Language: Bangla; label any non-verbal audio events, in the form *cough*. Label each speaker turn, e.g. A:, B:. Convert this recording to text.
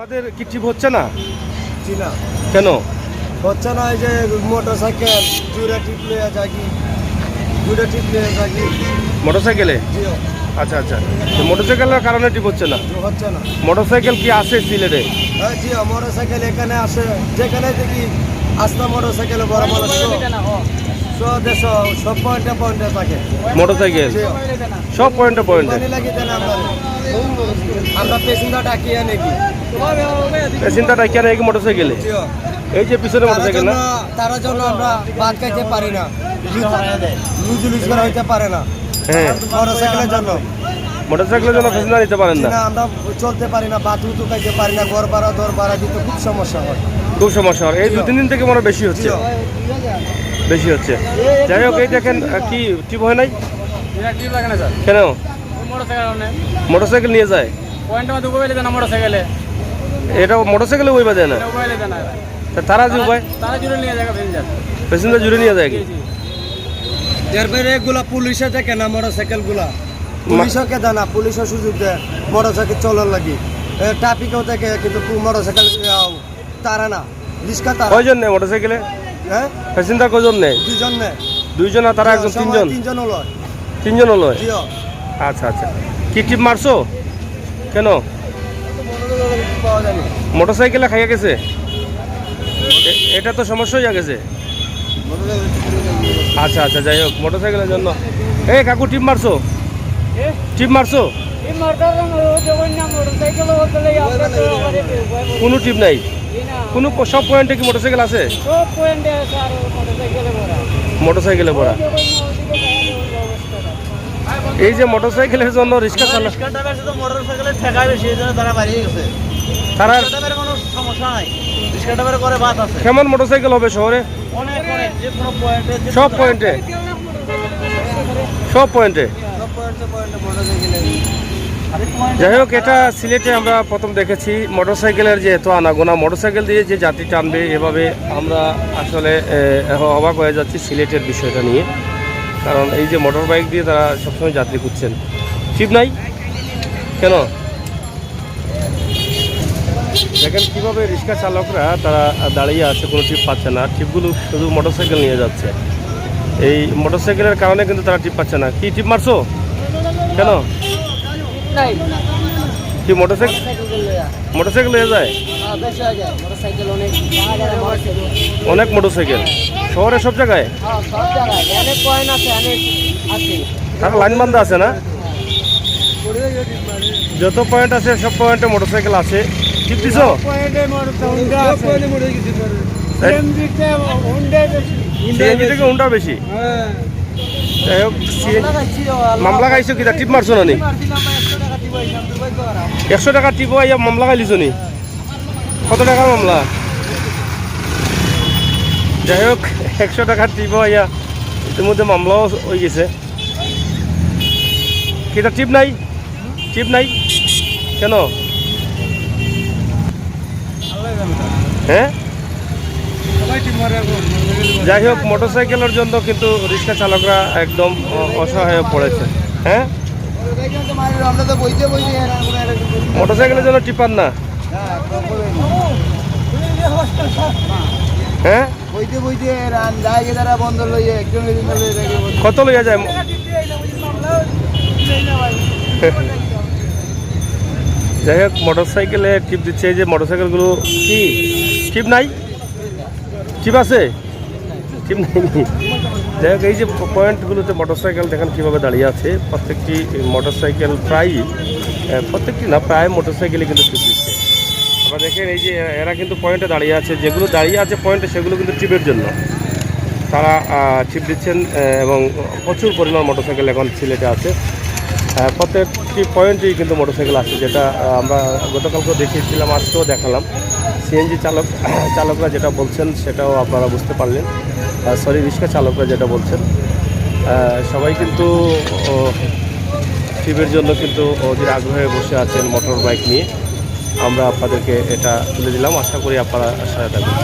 A: আপনাদের কি হচ্ছে না?
B: জি না।
A: কেন?
B: হচ্ছে না এই যে মোটর সাইকেল দুটা টিপ লিয়ে থাকি দুটা টিপ লিয়ে থাকি
A: মোটর সাইকেলে আচ্ছা আচ্ছা। তো মোটর সাইকেলের কারণে ট্রিপ হচ্ছে না?
B: হচ্ছে না।
A: মোটর সাইকেল কি আসে সিলেটে?
B: হ্যাঁ জি মোটর সাইকেল এখানে আসে যেখানে দেখি আসতে মোটর সাইকেল বড় দেশ সব পয়েন্টে পয়েন্টে থাকে।
A: মোটর সাইকেল সব পয়েন্টে পয়েন্টে?
B: আমরা আমরা পেশেন্টটা ডাকি আনে কি?
A: চিন্তাটা কেন এই মোটর সাইকেলে এই যে পিছনে মোটর সাইকেল না?
B: তার জন্য আমরা ভাত খাইতে পারি না। লুজ লুজ করে হইতে পারে না।
A: হ্যাঁ।
B: জন্য।
A: মোটর সাইকেলের জন্য প্যাসেঞ্জার নিতে পারেন না?
B: না আমরা চলতে পারি না উতু খাইতে পারি না ঘর ভাড়া দর ভাড়া দিতে খুব সমস্যা হয়।
A: খুব সমস্যা হয়। এই দু তিন দিন থেকে মনে বেশি হচ্ছে। বেশি হচ্ছে। যাই হোক এই দেখেন কি টিপ হয় নাই? কেন?
C: মোটর সাইকেল নেই
A: মোটর সাইকেল নিয়ে যায় এটা মোটর সাইকেলে ওই বাজে না। তারা যে উপায়
C: তারা জুড়ে নিয়ে যাবে প্যাসেঞ্জার।
A: প্যাসেঞ্জার জুড়ে নিয়ে যায় কি?
B: এরপরে এগুলা পুলিশে দেখে না মোটর সাইকেলগুলা পুলিশও না পুলিশও সুযোগ দেয় মোটর সাইকেল চলার লাগি। ট্রাফিকও দেখে কিন্তু তারা না। রিক্সা তারা।
A: কয়জন নেই মোটর সাইকেলে
B: হ্যাঁ?
A: প্যাসেঞ্জার কয়জন নেই
B: দুজন নে
A: দুইজন আর তারা একজন তিনজন?
B: তিনজন হলো
A: তিনজন হলো
B: জিও।
A: আচ্ছা আচ্ছা। কি টিপ মারছো? কেন? মোটর সাইকেলে খাইয়া গেছে? এটা তো সমস্যা হয়ে গেছে। আচ্ছা আচ্ছা যাই হোক মোটর সাইকেলের জন্য। এই কাকু টিপ মারছো? টিপ মারছো? কোনো টিপ নাই? কোনো সব পয়েন্টে কি মোটর সাইকেল আছে মোটর সাইকেলে পড়া এই যে মোটর সাইকেলের জন্য রিক্সা চালা
B: মোটর ঠেকা বেশি তারা বাড়িয়ে গেছে।
A: তারা
B: কোনো সমস্যা নাই। করে বাদ আছে।
A: কেমন মোটর সাইকেল হবে শহরে?
B: অনেক অনেক যে কোনো পয়েন্টে
A: সব পয়েন্টে সব পয়েন্টে
B: মোটর সাইকেলের
A: যাই হোক এটা সিলেটে আমরা প্রথম দেখেছি মোটরসাইকেলের যে এত আনাগোনা। মোটরসাইকেল দিয়ে যে যাত্রী টানবে এভাবে আমরা আসলে অবাক হয়ে যাচ্ছি সিলেটের বিষয়টা নিয়ে। কারণ এই যে মোটর বাইক দিয়ে তারা সবসময় যাত্রী খুঁজছেন। ঠিক নাই? কেন? দেখেন কীভাবে রিক্সা চালকরা তারা দাঁড়িয়ে আছে কোনো ট্রিপ পাচ্ছে না। ট্রিপগুলো শুধু মোটরসাইকেল নিয়ে যাচ্ছে। এই মোটরসাইকেলের কারণে কিন্তু তারা ট্রিপ পাচ্ছে না। কি ট্রিপ মারছো? কেন? কি মোটরসাইকেল মোটরসাইকেল হয়ে যায়। অনেক মোটরসাইকেল শহরে সব জায়গায়? তার লাইন বান্ধা আছে না? যত পয়েন্ট আছে সব পয়েন্টে মোটরসাইকেল আছে। ঠিক দিছ সিএনজি থেকে হুন্ডা বেশি? যাই হোক মামলা খাইছো কিটা? টিপ মারছো না নি একশো টাকা টিপ আইয়া মামলা খাইলিছো নি? কত টাকার মামলা? যাই হোক একশো টাকা টিপ আইয়া ইতিমধ্যে মামলাও হয়ে গেছে। কিটা টিপ নাই? টিপ নাই? কেন? হ্যাঁ? যাই হোক, মোটরসাইকেলের জন্য কিন্তু রিক্সা চালকরা একদম অসহায় পড়েছে। হ্যাঁ? মোটরসাইকেলের জন্য টিপান না? হ্যাঁ?
B: বইতে বইতে রান বন্ধ লইয়ে একজন
A: কত লইয়া যায়? যাই হোক মোটরসাইকেলে টিপ দিচ্ছে এই যে মোটরসাইকেলগুলো। কি? টিপ নাই? টিপ আছে? টিপ নাই। যাই হোক এই যে পয়েন্টগুলোতে মোটরসাইকেল দেখেন কীভাবে দাঁড়িয়ে আছে। প্রত্যেকটি মোটরসাইকেল প্রায়ই আহ, প্রত্যেকটি না প্রায় মোটরসাইকেলে কিন্তু টিপ দিচ্ছে। আবার দেখেন এই যে এরা কিন্তু পয়েন্টে দাঁড়িয়ে আছে। যেগুলো দাঁড়িয়ে আছে পয়েন্টে সেগুলো কিন্তু ট্রিপের জন্য। তারা টিপ দিচ্ছেন এবং প্রচুর পরিমাণ মোটরসাইকেল এখন সিলেটে আছে। প্রত্যেকটি পয়েন্টেই কিন্তু মোটরসাইকেল আছে যেটা আমরা গতকালকেও দেখিয়েছিলাম আজকেও দেখালাম। সিএনজি চালক *coughs* চালকরা যেটা বলছেন সেটাও আপনারা বুঝতে পারলেন। সরি রিক্সা চালকরা যেটা বলছেন। সবাই কিন্তু ও, টিপের জন্য কিন্তু ওদের আগ্রহে বসে আছেন মোটর বাইক নিয়ে। আমরা আপনাদেরকে এটা তুলে দিলাম। আশা করি আপনারা সাথে থাকবেন।